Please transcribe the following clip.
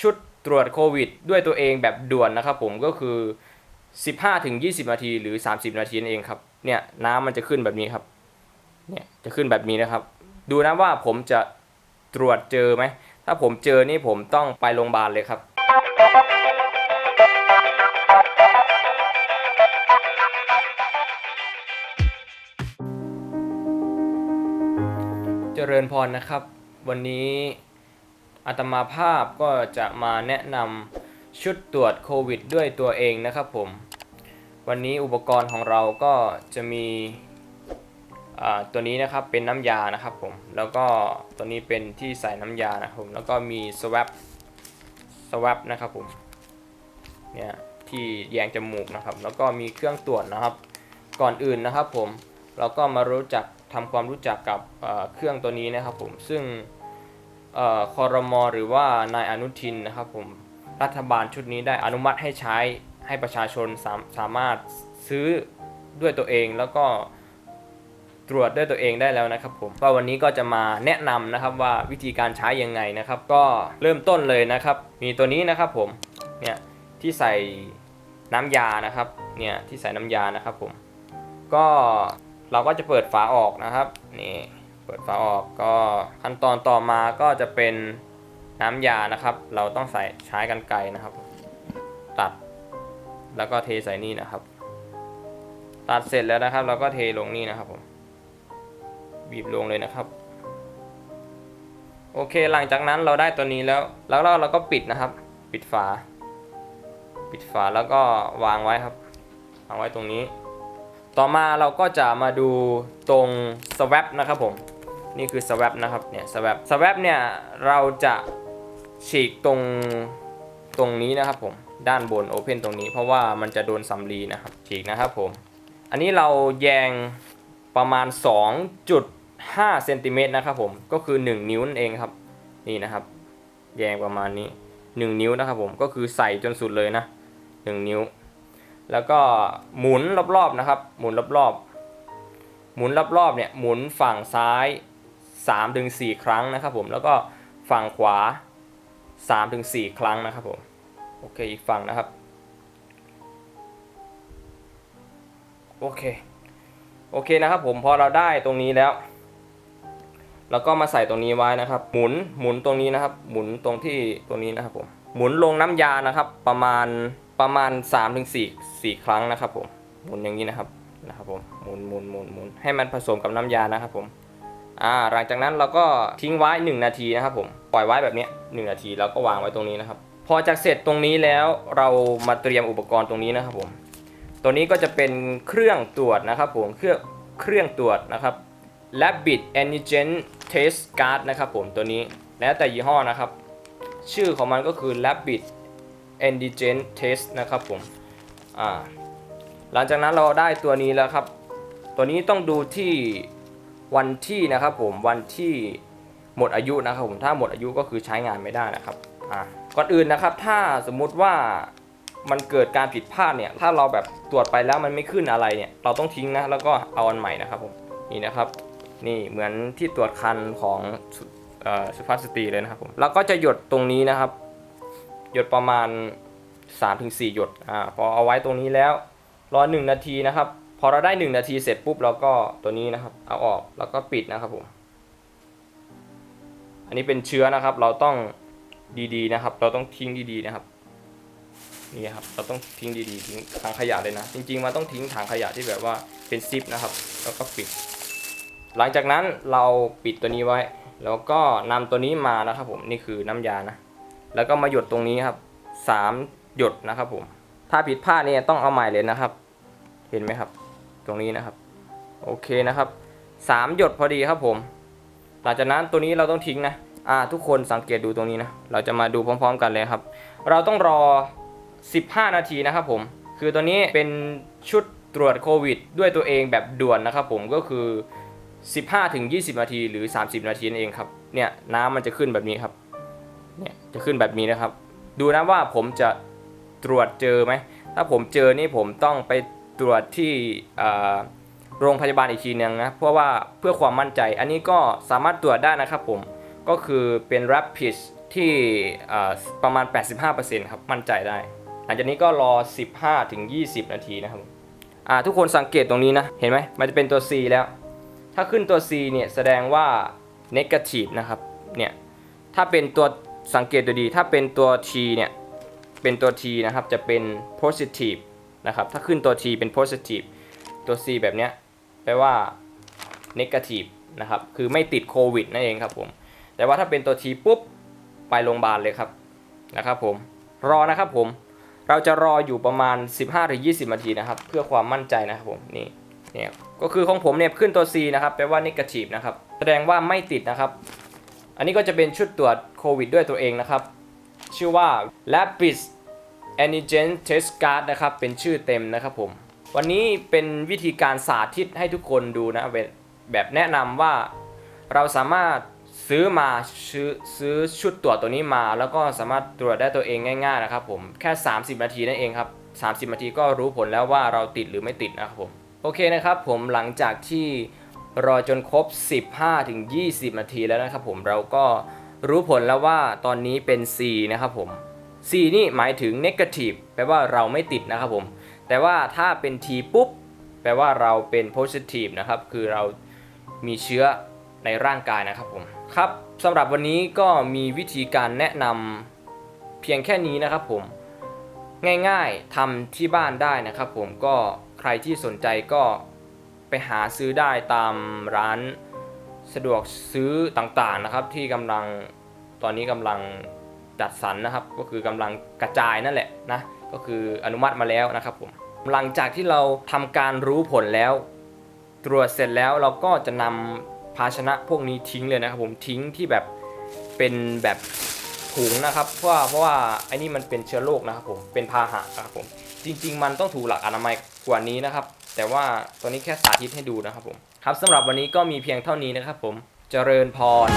ชุดตรวจโควิด ด้วยตัวเองแบบด่วนนะครับผมก็คือ 15ถึง20 นาทีหรือ 30 นาทีนั่นเองครับเนี่ยน้ำมันจะขึ้นแบบนี้ครับเนี่ยจะขึ้นแบบนี้นะครับ ดูนะว่าผมจะตรวจเจอไหม ถ้าผมเจอนี่ผมต้องไปโรงพยาบาลเลยครับ เจริญพรนะครับ วันนี้ อาตมาภาพก็จะมาแนะนำชุดตรวจโควิดด้วยตัวเองนะครับผม วันนี้อุปกรณ์ของเราก็จะมีตัวนี้นะครับเป็นน้ำยานะครับผม แล้วก็ตัวนี้เป็นที่ใส่น้ำยานะครับผม แล้วก็มี swab swab นะครับผม เนี่ยที่แยงจมูกนะครับ แล้วก็มีเครื่องตรวจนะครับ ก่อนอื่นนะครับผม เราก็มารู้จักทำความรู้จักกับเครื่องตัวนี้นะครับผม ซึ่ง คอรมอหรือว่านายอนุทินนะครับผมรัฐบาลชุดนี้ได้อนุมัติให้ใช้ให้ประชาชนสามสามารถซื้อด้วยตัวเองแล้วก็ตรวจด้วยตัวเองได้แล้วนะครับผมก็วันนี้ก็จะมาแนะนำนะครับว่าวิธีการใช้ยังไงนะครับ ก็เริ่มต้นเลยนะครับ มีตัวนี้นะครับผมเนี่ยที่ใส่น้ำยานะครับเนี่ยที่ใส่น้ำยานะครับผมก็เราก็จะเปิดฝาออกนะครับนี่ ปิดฝาออกก็ขั้นตอนต่อมาก็จะเป็นน้ำยานะครับ เราต้องใส่ใช้กันไกรนะครับ ตัดแล้วก็เทใส่นี่นะครับ ตัดเสร็จแล้วนะครับ เราก็เทลงนี่นะครับผมบีบลงเลยนะครับ โอเคหลังจากนั้นเราได้ตัวนี้แล้ว แล้วเราก็ปิดนะครับ ปิดฝา ปิดฝาแล้วก็วางไว้ครับวางไว้ตรงนี้ ต่อมาเราก็จะมาดูตรง swab นะครับผม นี่คือ swab นะครับ เนี่ย swab swab เนี่ย เราจะฉีกตรงตรงนี้นะครับผม ด้านบน open ตรงนี้ เพราะว่ามันจะโดนสำลีนะครับ ฉีกนะครับผม อันนี้เราแยงประมาณ 2.5เซนติเมตรนะครับผม ก็คือ 1 นิ้วนั่นเองครับ นี่นะครับ แยงประมาณนี้ 1 นิ้วนะครับผม ก็คือใส่จนสุดเลยนะ 1 นิ้ว แล้วก็หมุนรอบๆนะครับ หมุนรอบๆ หมุนรอบๆเนี่ย หมุนฝั่งซ้าย 3-4 ครั้งนะครับผมแล้วก็ฝั่งขวา 3-4 ครั้งนะครับผมโอเคอีกฝั่งนะครับโอเคโอเคนะครับผมพอเราได้ตรงนี้แล้วแล้วก็มาใส่ตรงนี้ไว้นะครับ หมุนหมุนตรงนี้นะครับ หมุนตรงที่ตรงนี้นะครับผมหมุนลงน้ำยานะครับ ประมาณประมาณ3-4ถึง4ครั้งนะครับผมหมุนอย่างนี้นะครับนะครับผมหมุนหมุนหมุนหมุนให้มันผสมกับน้ำยานะครับผม อ่าหลังจากนั้นเราก็ทิ้งไว้ 1 นาทีนะครับผมปล่อยไว้แบบนี้1นาทีแล้วก็วางไว้ตรงนี้นะครับ พอจากเสร็จตรงนี้แล้วเรามาเตรียมอุปกรณ์ตรงนี้นะครับผมตัวนี้ก็จะเป็นเครื่องตรวจนะครับผมเครื่องเครื่องตรวจนะครับ Rabbit Antigen Test Card นะครับผมตัวนี้แล้วแต่ยี่ห้อนะครับ ชื่อของมันก็คือ Rabbit Antigen Test นะครับผมอ่าหลังจากนั้นเราได้ตัวนี้แล้วครับ ตัวนี้ต้องดูที่ วันที่นะครับผมวันที่หมดอายุนะครับผมถ้าหมดอายุก็คือใช้งานไม่ได้นะครับอ่าก่อนอื่นนะครับถ้าสมมุติว่ามันเกิดการผิดพลาดเนี่ยถ้าเราแบบตรวจไปแล้วมันไม่ขึ้นอะไรเนี่ยเราต้องทิ้งนะแล้วก็เอาอันใหม่นะครับผมนี่นะครับนี่เหมือนที่ตรวจคันของสุภาพสตรีเลยนะครับผมแล้วก็จะหยดตรงนี้นะครับ หยดประมาณ 3-4 หยดอ่าพอเอาไว้ตรงนี้แล้วรอ1นาทีนะครับ พอเราได้ 1 นาทีเสร็จปุ๊บเราก็ตัวนี้นะครับ เอาออกแล้วก็ปิดนะครับผมอันนี้เป็นเชื้อนะครับ เราต้องดีๆนะครับ เราต้องทิ้งดีๆนะครับนี่ครับเราต้องทิ้งดีๆทิ้งถังขยะเลยนะ จริงๆมันต้องทิ้งถังขยะที่แบบว่าเป็นซิปนะครับ แล้วก็ปิด หลังจากนั้นเราปิดตัวนี้ไว้ แล้วก็นำตัวนี้มานะครับผมนี่คือน้ำยานะ แล้วก็มาหยดตรงนี้ครับสามหยดนะครับผมถ้าผิดพลาดเนี่ยต้องเอาใหม่เลยนะครับ เห็นไหมครับ รงนี้นะครับ โอเคนะครับสามหยดพอดีครับผม หลังจากนั้นตัวนี้เราต้องทิ้งนะอ่าทุกคนสังเกตดูตรงนี้นะ เราจะมาดูพร้อม ๆ กันเลยครับ เราต้องรอ 15 นาทีนะครับผม คือตัวนี้เป็นชุดตรวจโควิด ด้วยตัวเองแบบด่วนนะครับผมก็คือ 15ถึง20 นาทีหรือ 30 นาทีนั่นเองครับ เนี่ยน้ำมันจะขึ้นแบบนี้ครับ เนี่ยจะขึ้นแบบนี้นะครับ ดูนะว่าผมจะตรวจเจอไหม ถ้าผมเจอนี่ผมต้องไป ตรวจที่โรงพยาบาลอีกทีนึงนะเพราะว่าเพื่อความมั่นใจ อันนี้ก็สามารถตรวจได้นะครับผมก็คือเป็น rapid ที่ประมาณ 85%ครับมั่นใจได้ หลังจากนี้ก็รอ 15ถึง20 นาทีนะครับทุกคนสังเกตตรงนี้นะ เห็นไหมมันจะเป็นตัว C แล้ว ถ้าขึ้นตัว C เนี่ยแสดงว่า negative นะครับเนี่ยถ้าเป็นตัวสังเกตดูดี ถ้าเป็นตัว T เนี่ยเป็นตัว T นะครับจะเป็น positive นะครับ ถ้าขึ้นตัว T เป็น positive ตัว C แบบเนี้ยแปลว่า negative นะครับ คือไม่ติดโควิดนั่นเองครับผม แต่ว่าถ้าเป็นตัว T ปุ๊บ ไปโรงพยาบาลเลยครับ นะครับผม รอนะครับผม เราจะรออยู่ประมาณ 15-20 นาทีนะครับ เพื่อความมั่นใจนะครับผม นี่ เนี่ยก็คือของผมเนี่ยขึ้นตัว C นะครับ แปลว่า negative นะครับ แสดงว่าไม่ติดนะครับ อันนี้ก็จะเป็นชุดตรวจโควิดด้วยตัวเองนะครับ ชื่อว่า Rapid Antigen Test Card นะครับเป็นชื่อเต็มนะครับผม วันนี้เป็นวิธีการสาธิตให้ทุกคนดูนะแบบแบบแนะนำว่าเราสามารถซื้อมาซื้อซื้อชุดตรวจตัวนี้มา แล้วก็สามารถตรวจได้ตัวเองง่ายๆนะครับผมแค่ 30 นาทีนั่นเองครับ 30 นาทีก็รู้ผลแล้วว่าเราติดหรือไม่ติดนะครับผมโอเคนะครับผมหลังจากที่รอจนครบ 15-20 นาทีแล้วนะครับผมเราก็รู้ผลแล้วว่าตอนนี้เป็น C นะครับผม C นี่หมายถึง negative แปลว่าเราไม่ติดนะครับผม แต่ว่าถ้าเป็น T ปุ๊บ แปลว่าเราเป็น positive นะครับ คือเรามีเชื้อในร่างกายนะครับผม ครับสำหรับวันนี้ก็มีวิธีการแนะนำเพียงแค่นี้นะครับผม ง่ายๆทำที่บ้านได้นะครับผม ก็ใครที่สนใจก็ไปหาซื้อได้ตามร้านสะดวกซื้อต่างๆนะครับ ที่กำลังตอนนี้กำลัง จัดสรรนะครับ ก็คือกำลังกระจายนั่นแหละนะก็คืออนุมัติมาแล้วนะครับผมหลังจากที่เราทำการรู้ผลแล้ว ตรวจเสร็จแล้วเราก็จะนำภาชนะพวกนี้ทิ้งเลยนะครับ ผมทิ้งที่แบบเป็นแบบถุงนะครับเพราะว่าเพราะว่าไอ้นี่มันเป็นเชื้อโรคนะครับผมเป็นพาหะนะครับผมจริง ๆ มันต้องถูกหลักอนามัยกว่านี้นะครับ แต่ว่าตัวนี้แค่สาธิตให้ดูนะครับผมครับสำหรับวันนี้ก็มีเพียงเท่านี้นะครับผมเจริญพร